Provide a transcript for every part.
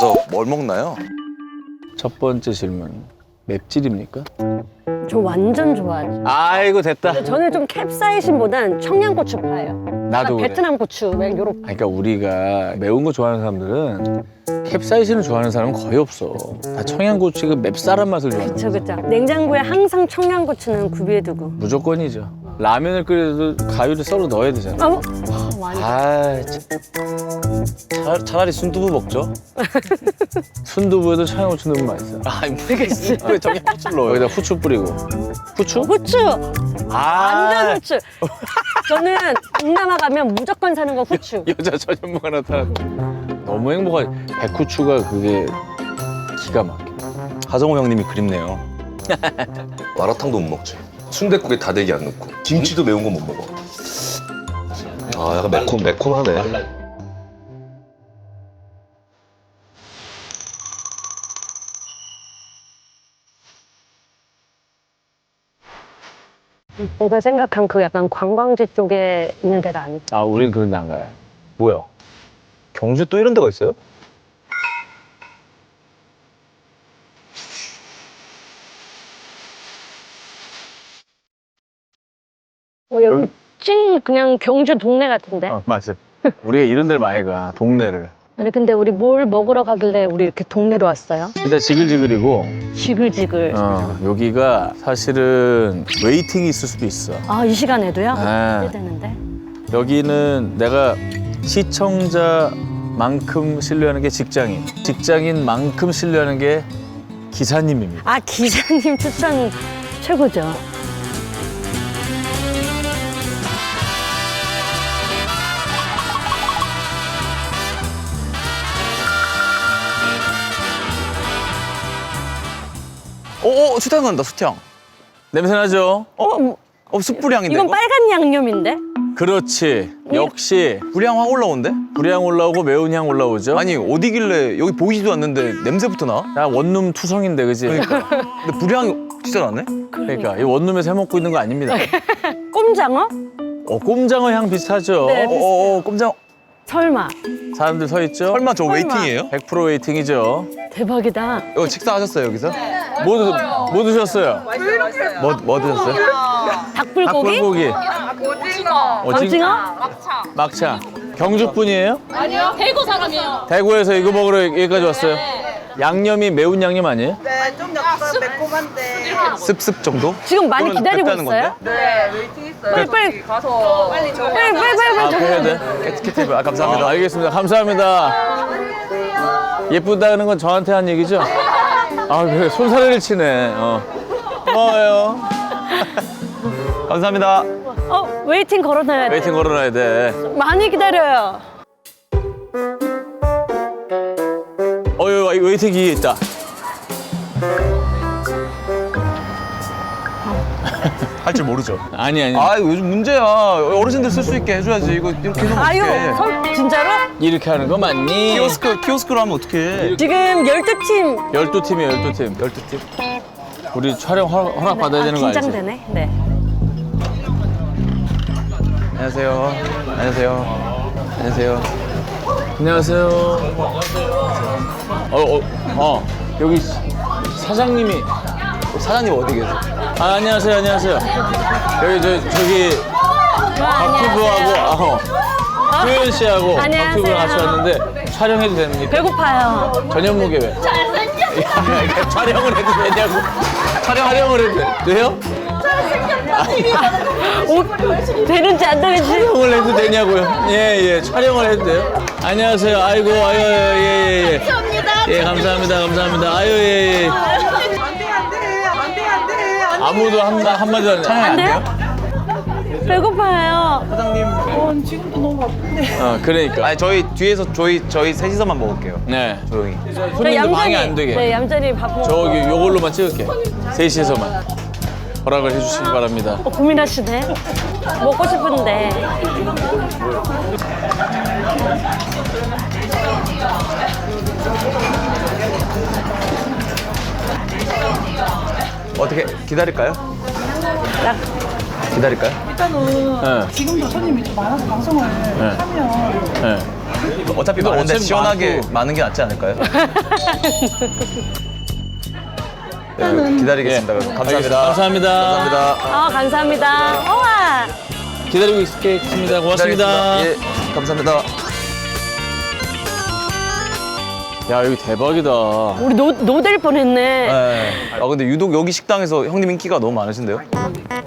가서 뭘 먹나요? 첫 번째 질문. 맵찔입니까? 저 완전 좋아하죠. 아이고 됐다. 저는 좀 캡사이신보단 청양고추파예요. 나도 그래. 베트남 고추, 막 요렇게. 그러니까 우리가 매운 거 좋아하는 사람들은 캡사이신을 좋아하는 사람은 거의 없어. 다 청양고추 그 맵쌀한 맛을 좋아하는 그쵸, 그쵸. 냉장고에 항상 청양고추는 구비해두고. 무조건이죠. 라면을 끓여도 가위를 썰어 넣어야 되잖아. 아, 뭐? 아, 완전. 아, 참. 차, 차라리 순두부 먹죠. 순두부에도 청양고추 넣으면 맛있어. 아니 왜 저기 고추를 넣어요? 여기다 후추 뿌리고. 후추? 후추! 아, 완전 후추! 저는 동남아 가면 무조건 사는 거 후추. 여자 전현무가 나타났다. 너무 행복하지. 백후추가 그게 기가 막혀. 하정우 형님이 그립네요. 마라탕도 못 먹지. 순댓국에 다대기 안 넣고. 김치도 매운 거 못 먹어. 아, 약간 매콤, 매콤하네. 내가 생각한 그 약간 관광지 쪽에 있는 데가 아니고. 아, 우린 그런 데안 가요. 뭐야? 경주에 또 이런 데가 있어요? 어, 여기 찐 그냥 경주 동네 같은데? 어, 맞아. 우리가 이런 데를 많이 가, 동네를. 아니 근데 우리 뭘 먹으러 가길래 우리 이렇게 동네로 왔어요? 일단 지글지글이고, 지글지글. 어, 여기가 사실은 웨이팅이 있을 수도 있어. 아 이 시간에도요? 아. 기대되는데. 여기는 내가 시청자만큼 신뢰하는 게 직장인, 직장인만큼 신뢰하는 게 기사님입니다. 아 기사님 추천 최고죠. 오, 오 수탕 난다 수탕. 냄새 나죠? 어, 어 숯불향인데 이건 이거? 빨간 양념인데? 그렇지. 역시 불향 확 올라오는데? 불향 올라오고 매운 향 올라오죠. 아니 어디길래 여기 보이지도 않는데 냄새부터 나? 나 원룸 투성인데 그지? 그러니까. 근데 불향이 진짜 나네? 그러니까 이 원룸에서 해먹고 있는 거 아닙니다. 꼼장어? 어, 꼼장어 향 비슷하죠? 네. 어, 어, 어, 꼼장. 설마. 사람들 서 있죠? 설마 저 설마. 웨이팅이에요? 100% 웨이팅이죠. 대박이다. 이거 식사하셨어요 여기서? 뭐, 드, 뭐 드셨어요? 뭐, 뭐 드셨어요? 닭불고기? 닭불고기. 오징어, 어, 진- 오징어? 막차. 막차. 경주 분이에요? 아니요, 대구 사람이에요. 대구에서 이거 먹으러 여기까지 왔어요? 양념이 매운 양념 아니에요? 네, 좀 약간 매콤한데. 습습 정도? 지금 많이 기다리고 맵다는 있어요? 네, 웨이팅 있어요. 빨리 빨리 가서 빨리 저 빨리 빨리 빨리 아, 빨리. 그래야 돼? 캐티캡 아 감사합니다. 아, 알겠습니다. 감사합니다. 예쁘다는 건 저한테 한 얘기죠? 아, 그래. 손사래를 치네. 어. 고마워요. 감사합니다. 어 웨이팅 걸어놔야 돼. 웨이팅 걸어놔야 돼. 많이 기다려요. 어, 여기 웨이팅 기계 있다. 할 줄 모르죠. 아니, 아니. 아 이거 요즘 문제야. 어르신들 쓸 수 있게 해줘야지. 이거 이렇게 해놓으면 아유 어떡해. 설, 진짜로? 이렇게 하는 거 맞니? 키오스크 키오스크로 하면 어떡해. 지금 12팀 12팀이에요, 12팀. 12팀. 우리 촬영 허락, 허락 받아야 되는 거 알지? 긴장되네. 네. 안녕하세요. 안녕하세요. 안녕하세요. 안녕하세요. 어, 어, 어. 여기 사장님이. 사장님 어디 계세요? 아, 안녕하세요, 안녕하세요. 여기, 저, 저기, 박튜브하고, 아, 어. 효연 씨하고 안녕하세요. 박튜브랑 같이 왔는데 촬영해도 됩니까? 배고파요. 전현무게 왜? 촬영을 해도 되냐고. 촬영을 해도 돼- 돼요? 오, 되는지 안 되는지. 촬영을 해도 되냐고요? 예, 예, 촬영을 해도 돼요? 안녕하세요. 아이고, 아유, 예, 예, 예. 감사합니다. 예, 감사합니다. 감사합니다. 아유, 예, 예. 안 돼, 안 돼, 안 돼, 안 돼. 안 아무도 한, 한마디도 안. 안 돼요? 배고파요. 사장님. 돼. 지금도 너무 아픈데. 어, 그러니까. 아니 저희 뒤에서 저희 저희 셋이서만 먹을게요. 네. 조용히. 손님들 방해 안 되게. 네, 얌전히 밥 먹고. 저기 요걸로만 찍을게. 셋이서만. 허락을 해주시기 바랍니다. 어, 고민하시네. 먹고 싶은데. 어떻게 기다릴까요? 나 기다릴까요? 일단은 네. 지금도 손님이 좀 많아서 방송을 하면 네. 어차피 근데 많은데 어차피 시원하게 많고. 많은 게 낫지 않을까요? 네, 기다리겠습니다. 그럼 감사합니다. 감사합니다. 감사합니다. 아, 감사합니다. 우와. 기다리고 있겠습니다. 고맙습니다. 기다리겠습니다. 예, 감사합니다. 야, 여기 대박이다. 우리 노, 노될 뻔했네. 네. 아 근데 유독 여기 식당에서 형님 인기가 너무 많으신데요?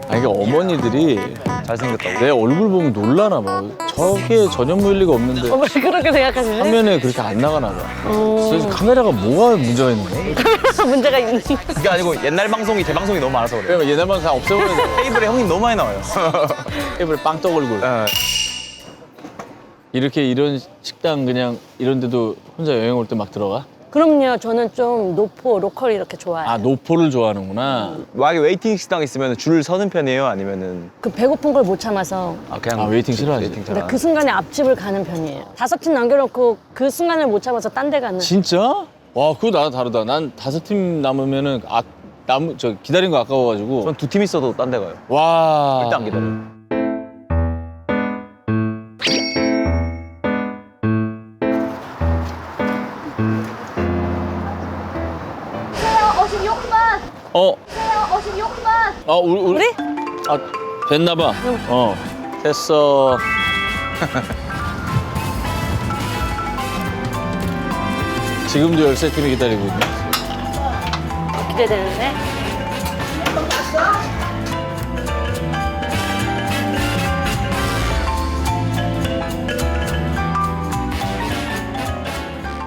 아, 이게 어머니들이 잘생겼다고. 내 얼굴 보면 놀라나 봐. 저게 전현무일 리가 없는데 어머, 그렇게 생각하시네. 화면에 그렇게 안 나가나 봐. 어. 그래서 카메라가 뭐가 문제가 있는 거야? 문제가 있는. 그게 아니고 옛날 방송이 대방송이 너무 많아서 그래요. 그러면 옛날만 다 없애버려야 돼. 테이블에 형님 너무 많이 나와요. 테이블에 빵떡 얼굴. 네. 이렇게 이런 식당 그냥 이런 데도 혼자 여행 올 때 막 들어가? 그럼요. 저는 좀 노포, 로컬 이렇게 좋아해요. 아, 노포를 좋아하는구나. 만약에 웨이팅 식당 있으면 줄 서는 편이에요? 아니면은 그 배고픈 걸 못 참아서. 아 그냥 아, 웨이팅 싫어하지. 웨이팅 잘 근데 안 그 순간에 앞집을 가는 편이에요. 다섯 팀 남겨놓고 그 순간을 못 참아서 딴 데 가는. 진짜? 와, 그거 나랑 다르다. 난 다섯 팀 남으면은 아, 남, 저 기다린 거 아까워가지고. 전 두 팀 있어도 딴 데 가요. 와. 절대 안 기다려. 세요 아, 우리, 우리? 아, 됐나봐. 어, 됐어. 지금도 열세 팀이 기다리고 있네. 기대되는데.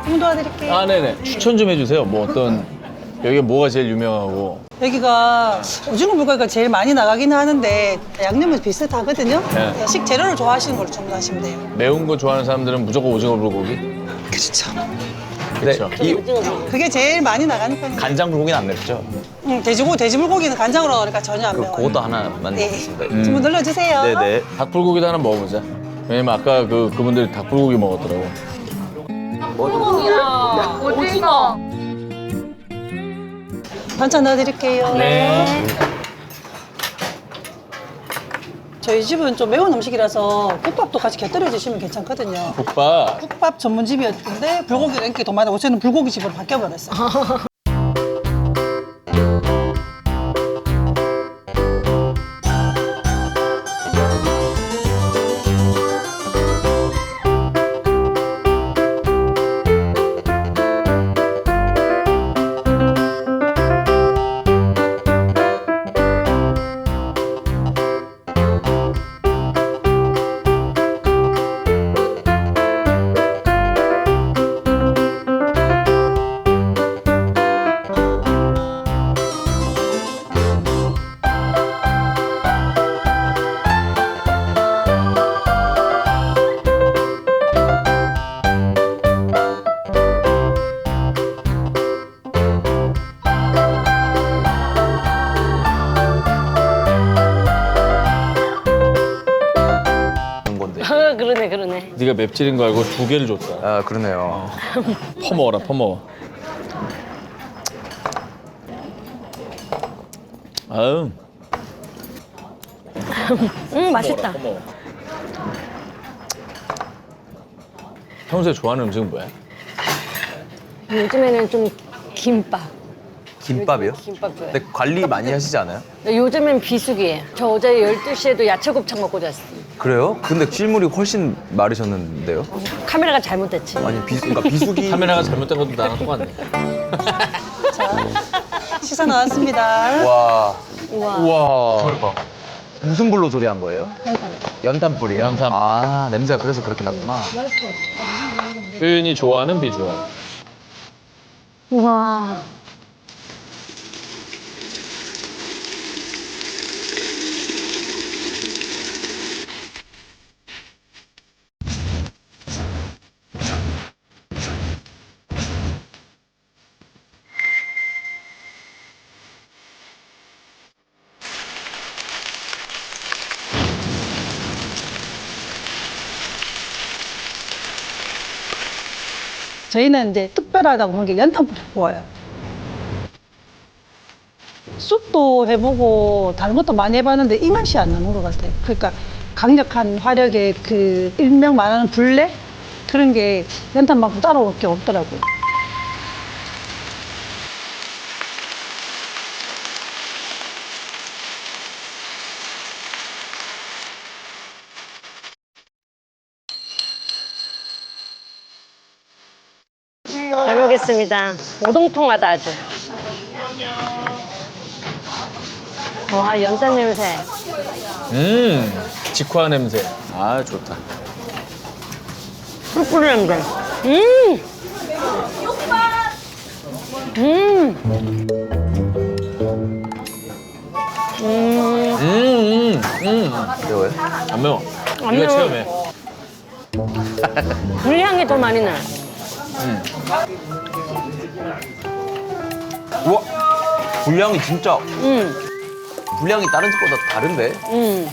좀 도와드릴게요. 아, 네네. 추천 좀 해주세요. 뭐 어떤, 여기가 뭐가 제일 유명하고. 여기가 오징어 불고기가 제일 많이 나가긴 하는데 양념은 비슷하거든요. 네. 식재료를 좋아하시는 걸로 주문하시면 돼요. 매운 거 좋아하는 사람들은 무조건 오징어 불고기? 그렇죠. 그렇죠. 이 그게 제일 많이 나가는 편이에요. 간장 불고기는 안 맵죠? 응, 돼지고 돼지불고기는 간장으로 넣으니까 전혀 안 그, 매워요. 그것도 하나만 네. 넣겠습니다. 주문 눌러주세요. 네네. 닭불고기도 하나 먹어보자. 왜냐면 아까 그, 그분들이 닭불고기 먹었더라고. 소고기랑 오징어. 반찬 넣어드릴게요. 네. 저희 집은 좀 매운 음식이라서 국밥도 같이 곁들여 주시면 괜찮거든요. 국밥. 국밥 전문집이었는데 불고기가 인기 더 많아 요새는 불고기 집으로 바뀌어버렸어요. 네. 네가 맵찔인 거 알고 두 개를 줬다. 아 그러네요. 퍼먹어라, 퍼먹어. 아유, 음, 맛있다. 퍼먹어. 평소에 좋아하는 음식은 뭐야? 요즘에는 좀 김밥. 김밥이요? 김밥 좋아해. 근데 관리 많이 하시지 않아요? 요즘엔 비수기예요. 저 어제 12시에도 야채 곱창 먹고 잤어요. 그래요? 근데 실물이 훨씬 마르셨는데요? 카메라가 잘못됐지. 아니 비수, 그러니까 비수기 카메라가 잘못된 것도 나랑 똑같네. 식사 나왔습니다. 와 우와. 우와 무슨 불로 조리한 거예요? 연탄 불이요? 연탄 아 냄새가 그래서 그렇게 났구나 표현이 좋아하는 비주얼. 우와. 저희는 이제 특별하다고 하는 게 연탄불에 구워요. 쑥도 해보고 다른 것도 많이 해봤는데 이 맛이 안 나는 것 같아요. 그러니까 강력한 화력의 그 일명 말하는 불레 그런 게 연탄만큼 따라올 게 없더라고. 잘 먹겠습니다. 오동통하다 아주. 와 연탄 냄새. 음, 직화 냄새. 아, 좋다. 꿀꿀 냄새. 음. 음. 음. 음, 음, 음. 매워요? 안 매워. 안 이거 매워. 체험해. 불향이 더 많이 나. 우와! 분량이 진짜, 음. 분량이 다른 집보다 다른데? 음.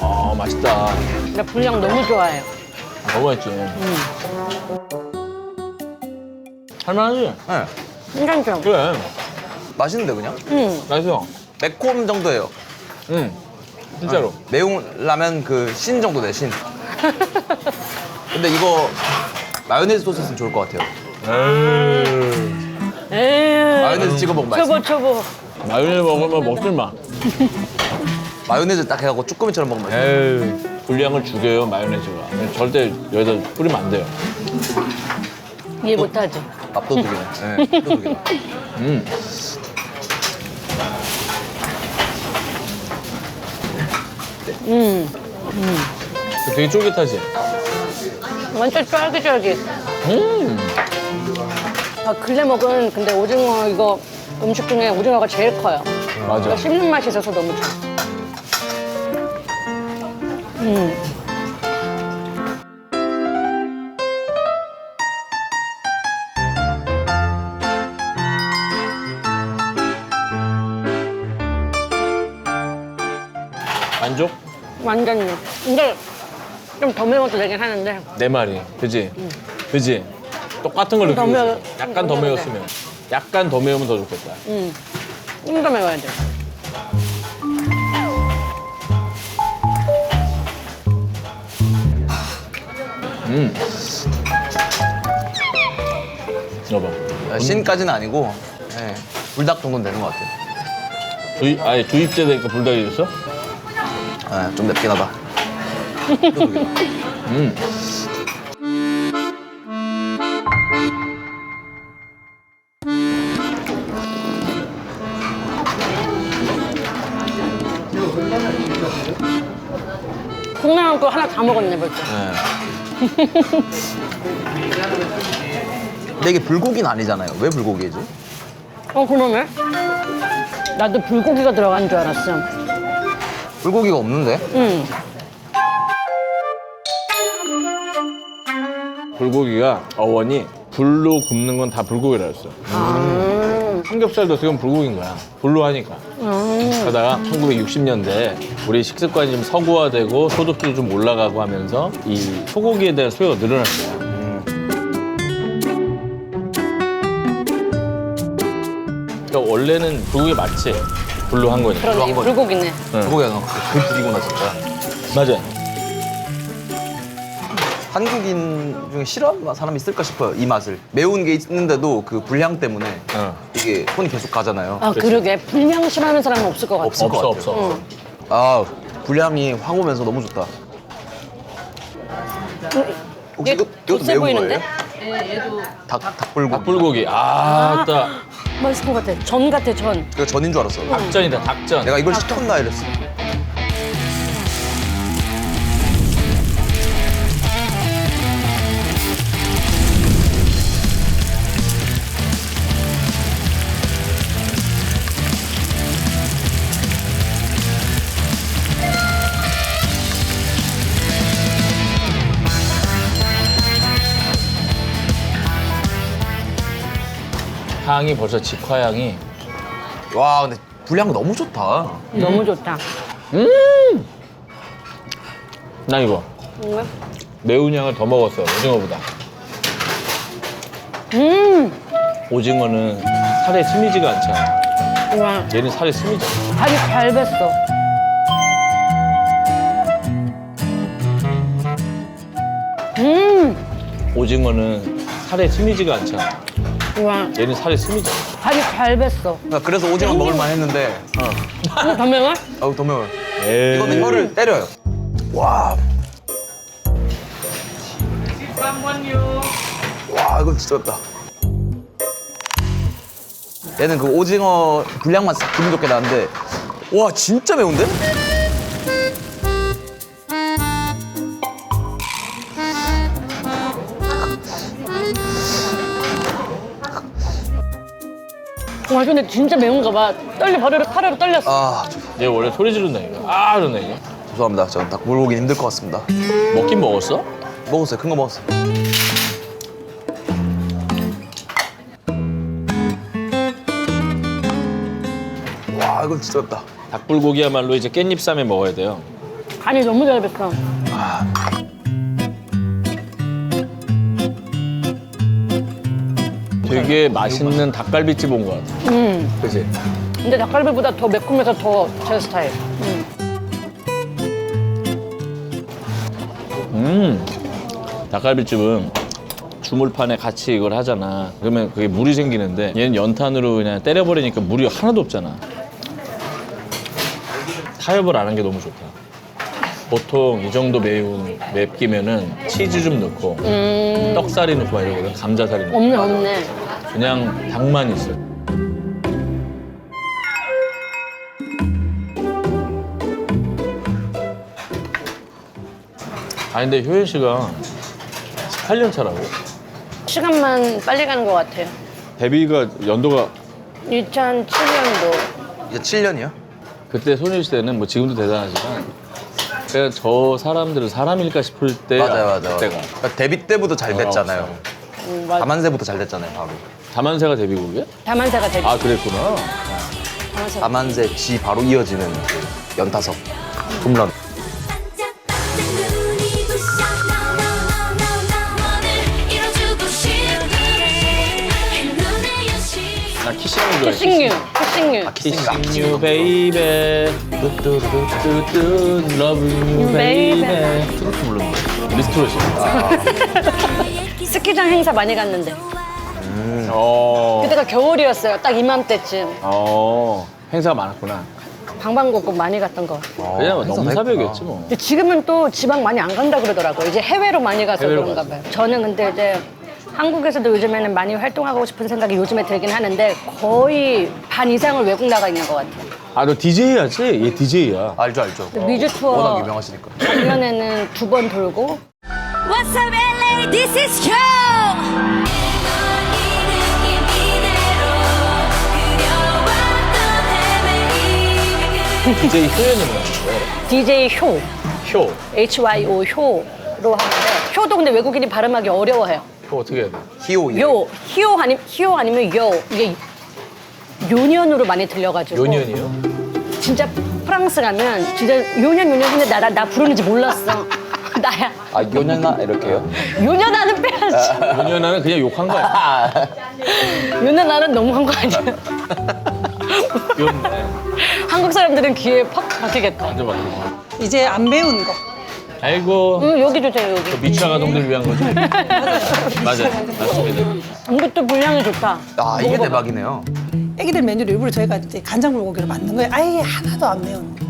아, 맛있다. 나 불향 너무 좋아해요. 너무 맛있지. 할만하지? 네. 괜찮죠? 그래. 맛있는데, 그냥? 음. 맛있어. 매콤 정도예요. 응. 진짜로. 매운 라면 그 신 정도네, 신. 근데 이거 마요네즈 소스 있으면 좋을 것 같아요. 에이. 마요네즈 찍어 먹으면 맛있어. 초보 초보. 마요네즈 먹으면 먹질 마. 마요네즈 딱 해갖고 쭈꾸미처럼 먹으면 맛있어. 에이, 분량을 죽여요, 마요네즈가. 절대 여기다 뿌리면 안 돼요. 이해 못하지. 밥도둑이네. 네, 밥도둑이네. 음. 음. 되게 쫄깃하지? 완전 쫄깃쫄깃. 음. 아, 근래 먹은 근데 오징어 이거 음식 중에 오징어가 제일 커요. 맞아. 그러니까 씹는 맛이 있어서 너무 좋아. 음. 만족? 완전요. 근데 좀 더 매워도 되긴 하는데. 내 말이. 그지? 그지? 똑같은 걸 더 느끼고 매워- 있어. 약간 더 매웠으면. 약간 더 매우면 더 좋겠다. 음. 좀더 매워야 돼. 음. 여봐. 아, 신까지는 아니고, 네, 불닭 정도는 되는 것 같아요. 주입, 아예 주입제 되니까 불닭이 됐어? 네, 좀 맵긴 하다. 음. 콩나물 거 하나 다 먹었네 벌써. 네. 근데 이게 불고기는 아니잖아요. 왜 불고기지? 어 그러네. 나도 불고기가 들어간 줄 알았어. 불고기가 없는데? 응. 불고기가 어원이 불로 굽는 건 다 불고기라 했어. 아. 삼겹살도 지금 불고기인 거야. 불로 하니까. 음. 그러다가 1960년대 우리 식습관이 좀 서구화되고 소득도 좀 올라가고 하면서 이 소고기에 대한 수요가 늘어난 거야. 그러니까 원래는 불고기 맞지? 불로 한 거니까. 그러네. 불고기네. 불고기가 너무 그 불이구나 진짜. 맞아. 한국인 중에 싫어하는 사람이 있을까 싶어요. 이 맛을. 매운 게 있는데도 그 불향 때문에 어. 이게 손이 계속 가잖아요. 아 그러게 불량 싫어하는 사람은 없을 것 같아. 없을 것 없어 같아요. 없어. 아 불향이 확 오면서 너무 좋다. 혹시 얘 이거, 이것도 세 매운 보이는데? 거예요? 닭, 닭불고기. 닭불고기. 아, 딱 맛있을 것 같아. 전 같아 전. 그거 전인 줄 알았어. 닭전이다 닭전. 내가 이걸 시켰나 이랬어. 향이 벌써 직화 향이. 와 근데 불향 너무 좋다. 너무 좋다. 나 이거 뭔가? 매운 향을 더 먹었어 오징어보다. 음. 오징어는 살에 스미지가 않잖아. 와 얘는 살에 스미잖아. 살이 잘 뱄어. 음, 오징어는 살에 스미지가 않잖아. 와, 얘는 살에 스미져. 살이 잘 뱄어. 그래서 오징어 먹을만 했는데 이거 더 매워? 어우 더 매워요 에이. 이거는 혀를 때려요 와. 와 이거 진짜 맵다 얘는 그 오징어 분량만 싹 기분 좋게 나는데 와 진짜 매운데? 와, 근데 진짜 매운가 봐. 떨리 버르르 파르르 떨렸어. 아얘 원래 소리 지른다 이거. 아 이러네 이거. 죄송합니다 저는 닭 물고기 힘들 것 같습니다 먹긴 먹었어? 먹었어요 큰 거 먹었어요 와 이건 진짜 맵다 닭불고기야말로 이제 깻잎 쌈에 먹어야 돼요. 간이 너무 잘 뱄어. 되게 맛있는 닭갈비집 온 것 같아. 음. 그지? 근데 닭갈비보다 더 매콤해서 더 제 스타일. 음. 음. 닭갈비집은 주물판에 같이 이걸 하잖아. 그러면 그게 물이 생기는데 얘는 연탄으로 그냥 때려버리니까 물이 하나도 없잖아. 타협을 안 한 게 너무 좋다. 보통 이 정도 매운 맵기면은 치즈 좀 넣고 음. 떡살이 넣고 막 이러거든. 감자살이 넣고. 없네, 없네. 그냥 닭만 있어. 아 근데 효연 씨가 18년 차라고? 시간만 빨리 가는 것 같아요. 데뷔가 연도가 2007년도. 이제 7년이요? 그때 소녀시대는 뭐 지금도 대단하지만 그냥 저 사람들은 사람일까 싶을 때 맞아요 맞아요 그때가 그러니까 데뷔 때부터 잘 됐잖아요 음, 맞아. 다만세부터 잘 됐잖아요 바로 다만세가 데뷔곡이야? 다만세가 되지. 아 그랬구나. 다만세. 다만세 지 바로 이어지는 연타석 홈런 눈이 부셔 No no no no no 너를 이뤄주고 싶네 눈에 연신 나 키싱류 좋아해. 키싱유, 키싱유. 키싱류 베이베 뚜뚜뚜뚜 러브 유 베이베 트로트 불렀는데 미스트롯이야. 스키장 행사 많이 갔는데. 어. 그때가 겨울이었어요. 딱 이맘때쯤. 어. 행사가 많았구나. 방방곡곡 많이 갔던 거. 그냥 어, 행사 넘사벽이었지 뭐. 근데 지금은 또 지방 많이 안 간다 그러더라고요. 이제 해외로 많이 가서 해외로 그런가 가죠. 봐요. 저는 근데 이제 한국에서도 요즘에는 많이 활동하고 싶은 생각이 요즘에 들긴 하는데 거의 반 이상을 외국 나가 있는 것 같아요. 아 너 DJ 하지? 얘 DJ야. 알죠 알죠 미주 투어 워낙 유명하시니까 작년에는 두 번 돌고 What's up LA this is Joe DJ 효연이 뭐야? DJ 효, 효. H-Y-O 효로 하는데 효도 근데 외국인이 발음하기 어려워해요. 효 어떻게 해야 돼? 히오 예. 요, 히오 아니 히오 아니면 요 이게 요년으로 많이 들려가지고 요년이요? 진짜 프랑스 가면 진짜 요년 요년 했는데 나, 나 부르는지 몰랐어. 나야. 아 요년아 이렇게요? 요년아는 빼야지. 요년아는 그냥 욕한 거야. 요년아는 너무한 거 아니야? 귀엽네. 한국 사람들은 귀에 팍 박히겠다. 완전 맞아. 이제 안 매운 거. 아이고. 음, 여기 주세요, 여기. 미취학 아동들 위한 거지? 맞아요. 맞습니다. 이것도 분량이 좋다. 아 이게 대박이네요 애기들 메뉴를 일부러 저희가 이제 간장 불고기로 만든 거예요. 아예 하나도 안 매운 거.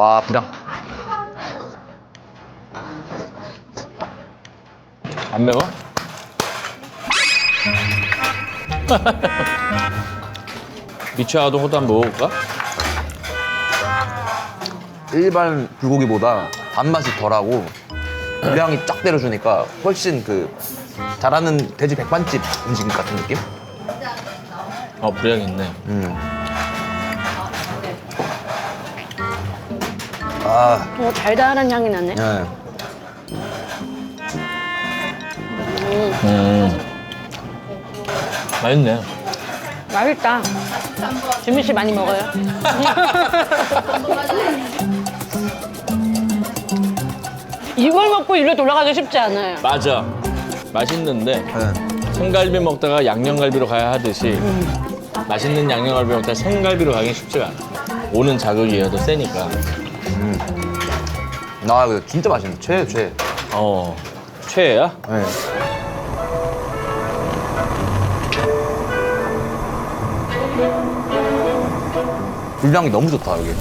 와 분량 안 매워? 아동 호도 한번 먹어볼까? 일반 불고기보다 단맛이 덜하고 분량이 쫙 때려주니까 훨씬 그 잘하는 돼지 백반집 음식 같은 느낌? 어, 불량 있네. 음. 아 아, 어, 달달한 향이 나네. 네. 음. 맛있네. 맛있다. 지민 씨 많이 먹어요. 이걸 먹고 일로 돌아가기 쉽지 않아요. 맞아. 맛있는데 네. 생갈비 먹다가 양념갈비로 가야 하듯이 맛있는 양념갈비 먹다가 생갈비로 가긴 쉽지가 않아. 오는 자극이 얘가 더 세니까. 나 이거 진짜 맛있네. 최, 최. 어. 최애야? 네. 불량이 너무 좋다, 여기.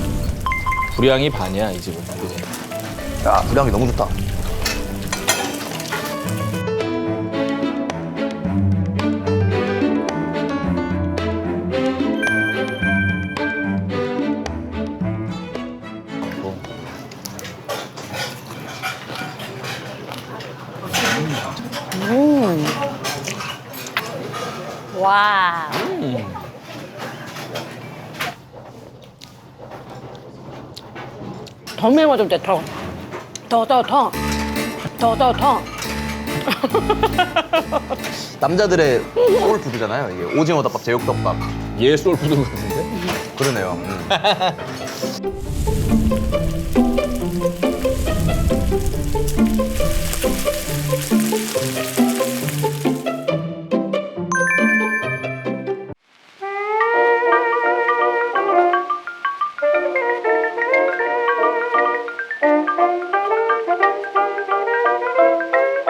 불량이 반이야, 이 집은. 야, 불량이 너무 좋다. 와. 더 매워도 돼, 더. 더, 더, 더. 더, 더, 더. 남자들의 소울 푸드잖아요. 이게 오징어 덮밥, 제육덮밥. 얘 소울푸드 같은데? 그러네요. 음.